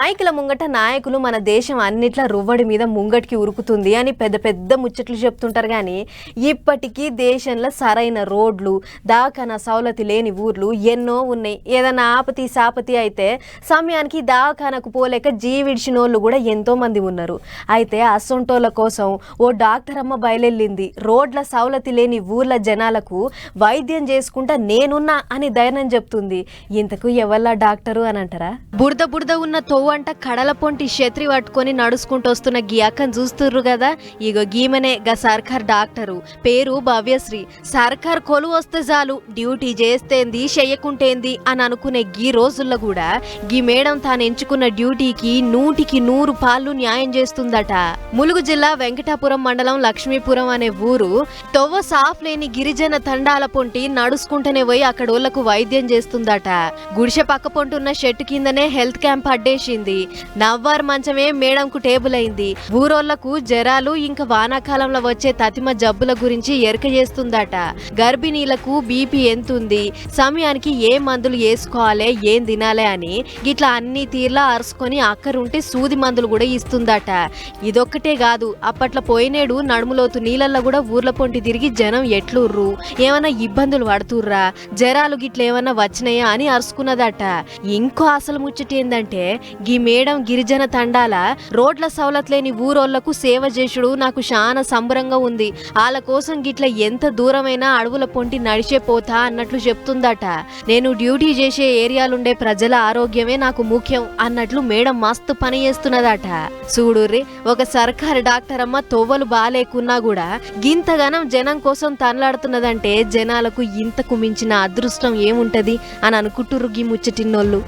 నాయకుల ముంగట నాయకులు మన దేశం అన్నిట్ల రువ్వడి మీద ముంగటికి ఉరుకుతుంది అని పెద్ద పెద్ద ముచ్చట్లు చెప్తుంటారు కానీ ఇప్పటికీ దేశంలో సరైన రోడ్లు దాఖన సౌలతి లేని ఊర్లు ఎన్నో ఉన్నాయి. ఏదైనా ఆపతి సాపతి అయితే సమయానికి దాఖానకు పోలేక జీవిడిచినోళ్ళు కూడా ఎంతో మంది ఉన్నారు. అయితే అసొంటోళ్ళ కోసం ఓ డాక్టర్ అమ్మ బయలెళ్ళింది. రోడ్ల సౌలతి లేని ఊర్ల జనాలకు వైద్యం చేసుకుంటా నేనున్నా అని ధైర్యం చెప్తుంది. ఇంతకు ఎవల్లా డాక్టరు అని అంటారా? బురద బురద ఉన్న తోవ కడల పొంటి షత్రి పట్టుకొని నడుచుకుంటూ వస్తున్న గీ చూస్తుర్రు కదా? ఇగో గీమనే గా సర్కార్ డాక్టరు. పేరు భవ్యశ్రీ. సర్కార్ కొలు వస్తే చాలు డ్యూటీ చేస్తేంది చెయ్యకుంటేంది అని అనుకునే గీ రోజుల్లో కూడా గీ మేడం తాను ఎంచుకున్న డ్యూటీకి నూటికి నూరు పాళ్ళు న్యాయం చేస్తుందట. ములుగు జిల్లా వెంకటాపురం మండలం లక్ష్మీపురం అనే ఊరు తొవ్వ సాఫ్ లేని గిరిజన తండాల పొంటి నడుచుకుంటూనే పోయి అక్కడోళ్ళకు వైద్యం చేస్తుందట. గుడిసె పక్క పొంటున్న షెట్టు కిందనే హెల్త్ క్యాంప్ అడ్డేసింది. నవ్వారు మంచమే మేడంకు టేబుల్ అయింది ఊరోళ్ళకు జరాలు ఇంకా వానాకాలంలో వచ్చే తతిమ జబ్బుల గురించి ఎరక చేస్తుందట. గర్భిణీలకు బీపీ ఎంతుంది. సమయానికి ఏ మందులు వేసుకోవాలి ఏం తినాలి అని గిట్లా అన్ని తీర్లా అరుసుకొని అక్కరుంటే సూది మందులు కూడా ఇస్తుందట. ఇదొక్కటే కాదు అప్పట్లో పోయినేడు నడుములోతు నీళ్ళల్లో కూడా ఊర్ల పొంటి తిరిగి జనం ఎట్లుర్రు? ఏమైనా ఇబ్బందులు పడుతుర్రా? జరాలు గిట్ల ఏమైనా వచ్చినాయా అని అరుసుకున్నదట. ఇంకో అసలు ముచ్చట ఏంటంటే గీ మేడం గిరిజన తండాల రోడ్ల సవలత్ లేని ఊరోళ్ళకు సేవ చేసుడు నాకు చాలా సంబరంగా ఉంది. వాళ్ళ కోసం గిట్ల ఎంత దూరమైనా అడవుల పొంటి నడిచే పోతా అన్నట్లు చెప్తుందట. నేను డ్యూటీ చేసే ఏరియాలుండే ప్రజల ఆరోగ్యమే నాకు ముఖ్యం అన్నట్లు మేడం మస్తు పని చేస్తున్నదట. చూడుర్రి ఒక సర్కారు డాక్టర్ అమ్మ తొవ్వలు బాలేకున్నా కూడా గింతగానం జనం కోసం తనలాడుతున్నదంటే జనాలకు ఇంతకు మించిన అదృష్టం ఏముంటది? అని అనుకుంటుర్రు గీ ముచ్చటిన్నోళ్ళు.